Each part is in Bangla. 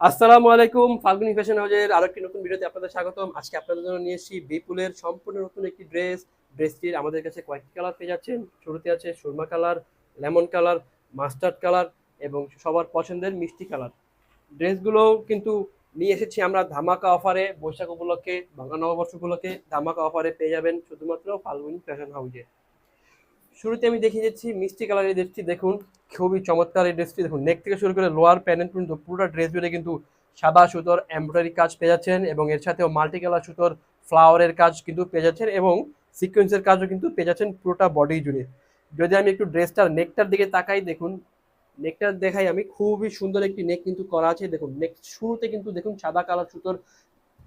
আসসালামু আলাইকুম, ফাল্গুনি ফ্যাশন হাউজের আরও একটি নতুন ভিডিওতে আপনাদের স্বাগতম। আজকে আপনাদের জন্য নিয়ে এসেছি বিপুলের সম্পূর্ণ নতুন একটি ড্রেস। ড্রেসটির আমাদের কাছে কয়েকটি কালার পেয়ে যাচ্ছেন। শুরুতে আছে surma colour, lemon colour, mustard colour এবং সবার পছন্দের মিষ্টি কালার। ড্রেসগুলো কিন্তু নিয়ে এসেছি আমরা ধামাকা অফারে, বৈশাখ উপলক্ষে বাংলা নববর্ষ উপলক্ষে ধামাকা অফারে পেয়ে যাবেন শুধুমাত্র ফাল্গুনি ফ্যাশন হাউজে শুরুতে আমি দেখিয়ে যাচ্ছি মিষ্টি কালারের ড্রেসটি, দেখুন, খুবই চমৎকার এই ড্রেসটি, দেখুন নেক থেকে শুরু করে লোয়ার প্যানেল পর্যন্ত পুরোটা ড্রেস জুড়ে কিন্তু সাদা সুতোর এমব্রয়ডারি কাজ পেয়ে যাচ্ছেন এবং এর সাথেও মাল্টি কালার সুতোর ফ্লাওয়ারের কাজ কিন্তু পেয়ে যাচ্ছেন এবং সিকোয়েন্সের কাজও কিন্তু পেয়ে যাচ্ছেন পুরোটা বডি জুড়ে। যদি আমি একটু ড্রেসটার নেকটার দিকে তাকাই, দেখুন নেকটা দেখাই আমি, খুবই সুন্দর একটি নেক কিন্তু করা আছে, দেখুন নেক শুরুতে কিন্তু, দেখুন, সাদা কালার সুতোর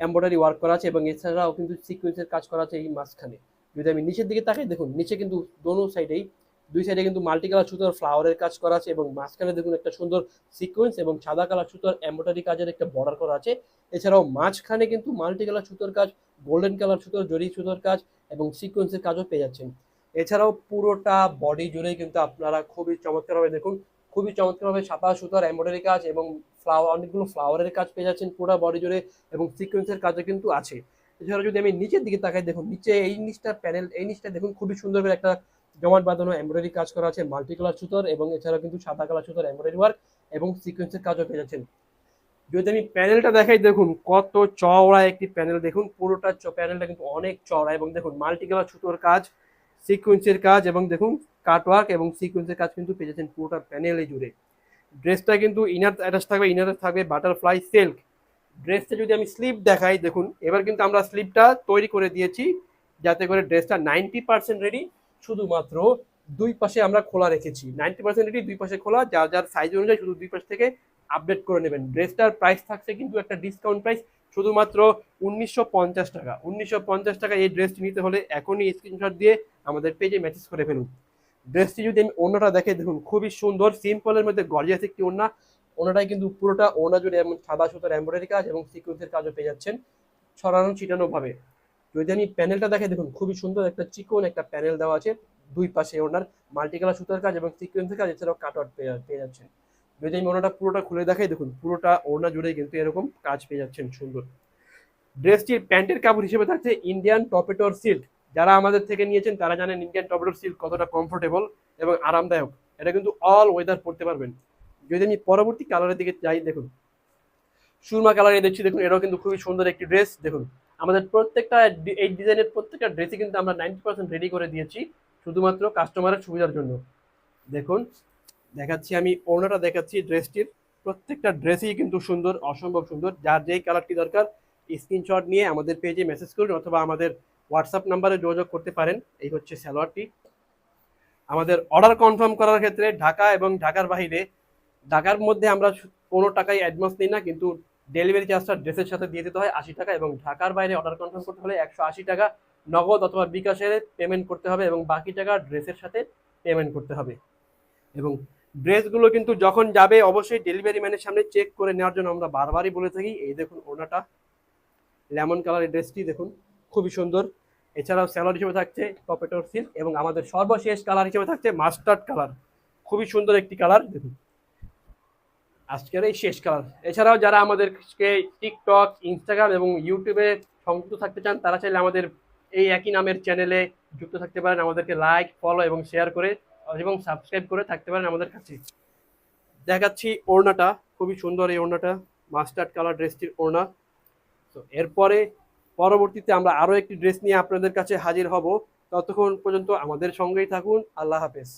এমব্রয়ডারি ওয়ার্ক করা আছে এবং এছাড়াও কিন্তু সিকোয়েন্সের কাজ করা আছে এই মাঝখানে। যদি আমি নিচের দিকে তাকাই, দেখুন, নিচে কিন্তু দোনো সাইডেই দুই সাইডে কিন্তু মাল্টি কালার সুতোর ফ্লাওয়ারের কাজ করা আছে এবং মাঝখানে দেখুন একটা সুন্দর সিকোয়েন্স এবং সাদা কালার সুতোর এমব্রয়ডারি কাজের একটা বর্ডার করা আছে। এছাড়াও মাঝখানে কিন্তু মাল্টি কালার সুতোর কাজ গোল্ডেন কালার সুতোর, জরি সুতোর কাজ এবং সিকোয়েন্সের কাজও পেয়ে যাচ্ছেন। এছাড়াও পুরোটা বডি জুড়ে কিন্তু আপনারা খুবই চমৎকারভাবে দেখুন, খুবই চমৎকারভাবে সাদা সুতোর এমব্রয়ডারি কাজ এবং ফ্লাওয়ার অনেকগুলো ফ্লাওয়ারের কাজ পেয়ে যাচ্ছেন পুরো বডি জুড়ে এবং সিকোয়েন্সের কাজও কিন্তু আছে। এছাড়া যদি আমি নিচের দিকে তাকাই, দেখুন, নিচে এই নিচটা প্যানেল এই নিচটা দেখুন, খুবই সুন্দর করে একটা জমাট বাঁধানো এমব্রয়ডারি কাজ করা আছে মাল্টি কালার সুতোর এবং এছাড়া কিন্তু সাদা কালার সুতোর এমব্রয়ডারি ওয়ার্ক এবং সিকোয়েন্সের কাজও পেয়ে যাচ্ছেন। যদি আমি প্যানেলটা দেখাই, দেখুন, কত চওড়া একটি প্যানেল দেখুন, পুরোটা প্যানেলটা কিন্তু অনেক চওড়া এবং দেখুন মাল্টি কালার সুতোর কাজ সিকোয়েন্সের কাজ এবং দেখুন কাটওয়ার্ক এবং সিকোয়েন্সের কাজ কিন্তু পেয়ে যাচ্ছেন পুরোটা প্যানেলে জুড়ে। ড্রেসটা কিন্তু ইনার অ্যাটাচ থাকবে ইনারে থাকবে বাটারফ্লাই সিল্ক ড্রেসটা যদি আমি স্লিপ দেখাই, দেখুন, এবার কিন্তু আমরা স্লিপটা তৈরি করে দিয়েছি, যাতে করে ড্রেসটা নাইনটি পার্সেন্ট রেডি শুধুমাত্র দুই পাশে আমরা খোলা রেখেছি। নাইনটি পার্সেন্ট রেডি দুই পাশে খোলা, যার যার সাইজ অনুযায়ী শুধু দুই পাশ থেকে আপডেট করে নেবেন। ড্রেসটার প্রাইস থাকছে কিন্তু একটা ডিসকাউন্ট প্রাইস শুধুমাত্র উনিশশো পঞ্চাশ টাকা। উনিশশো পঞ্চাশ টাকা এই ড্রেসটি নিতে হলে এখনই স্ক্রিনশট দিয়ে আমাদের পেজে মেসেজ করে ফেলুন। ড্রেসটি যদি আমি অন্যটা দেখে দেখুন, খুবই সুন্দর সিম্পলের মধ্যে গর্জিয়াস একটি ওড়না। ওনাটাই কিন্তু পুরোটা ওনা জুড়ে এমন সাদা সুতোর এমব্রয়ডারি কাজ এবং সিকোয়েন্সের কাজও পেয়ে যাচ্ছেন, ছড়ানো ছিটানো ভাবে যদি আমি প্যানেলটা দেখে দেখুন, খুবই সুন্দর একটা চিকন একটা প্যানেল দেওয়া আছে দুই পাশে ওনার মাল্টি কালার সুতোর কাজ এবং সিকোয়েন্সের কাজ, এছাড়াও কাটআউট পেয়ে পেয়ে যাচ্ছেন। যদি আমি ওনাটা পুরোটা খুলে দেখাই, দেখুন, পুরোটা ওড়না জুড়ে কিন্তু এরকম কাজ পেয়ে যাচ্ছেন, সুন্দর। ড্রেসটির প্যান্টের কাপড় হিসেবে থাকছে ইন্ডিয়ান টপেটোর সিল্ক যারা আমাদের থেকে নিয়েছেন, তারা জানেন ইন্ডিয়ান টপেটোর সিল্ক কতটা কমফোর্টেবল এবং আরামদায়ক। এটা কিন্তু অল ওয়েদার পরতে পারবেন। যদি আমি পরবর্তী কালারের দিকে যাই, দেখুন। সুরমা কালারে দেখছি, দেখুন, এটাও কিন্তু খুবই সুন্দর একটি ড্রেস দেখুন। আমাদের প্রত্যেকটা এই ডিজাইনের প্রত্যেকটা ড্রেসই কিন্তু আমরা নাইনটি পার্সেন্ট রেডি করে দিয়েছি, শুধুমাত্র কাস্টমারের সুবিধার জন্য। দেখুন, দেখাচ্ছি আমি ওনাটা দেখাচ্ছি ড্রেসটির প্রত্যেকটা ড্রেসই কিন্তু সুন্দর, অসম্ভব সুন্দর। যার যেই কালারটি দরকার স্ক্রিনশট নিয়ে আমাদের পেজে মেসেজ করুন, অথবা আমাদের হোয়াটসঅ্যাপ নাম্বারে যোগাযোগ করতে পারেন। এই হচ্ছে স্যালোয়ারটি আমাদের অর্ডার কনফার্ম করার ক্ষেত্রে ঢাকা এবং ঢাকার বাইরে ঢাকার মধ্যে আমরা কোনো টাকাই অ্যাডভান্স নিই না, কিন্তু ডেলিভারি চার্জটা ড্রেসের সাথে দিয়ে দিতে হয় আশি টাকা এবং ঢাকার বাইরে অর্ডার কনফার্ম করতে হলে একশো আশি টাকা নগদ অথবা বিকাশে পেমেন্ট করতে হবে এবং বাকি টাকা ড্রেসের সাথে পেমেন্ট করতে হবে। এবং ড্রেসগুলো কিন্তু যখন যাবে, অবশ্যই ডেলিভারি ম্যানের সামনে চেক করে নেওয়ার জন্য আমরা বারবারই বলে থাকি, এই দেখুন ওনাটা লেমন কালারের ড্রেসটি দেখুন, খুবই সুন্দর। এছাড়াও স্যালোয়ার হিসেবে থাকছে টপেটোর সিল্ক এবং আমাদের সর্বশেষ কালার হিসেবে থাকছে মাস্টার্ড কালার খুবই সুন্দর একটি কালার দেখুন। আজকের এই শেষ কালার এছাড়াও যারা আমাদেরকে টিকটক ইনস্টাগ্রাম এবং ইউটিউবে সংযুক্ত থাকতে চান, তারা চাইলে আমাদের এই একই নামের চ্যানেলে যুক্ত থাকতে পারেন। আমাদেরকে লাইক ফলো এবং শেয়ার করে এবং সাবস্ক্রাইব করে থাকতে পারেন আমাদের কাছে। দেখাচ্ছি ওড়নাটা। খুবই সুন্দর এই ওড়নাটা। মাস্টার্ড কালার ড্রেসটির ওড়না। তো এরপরে পরবর্তীতে আমরা আরও একটি ড্রেস নিয়ে আপনাদের কাছে হাজির হব। ততক্ষণ পর্যন্ত আমাদের সঙ্গেই থাকুন। আল্লাহ হাফেজ।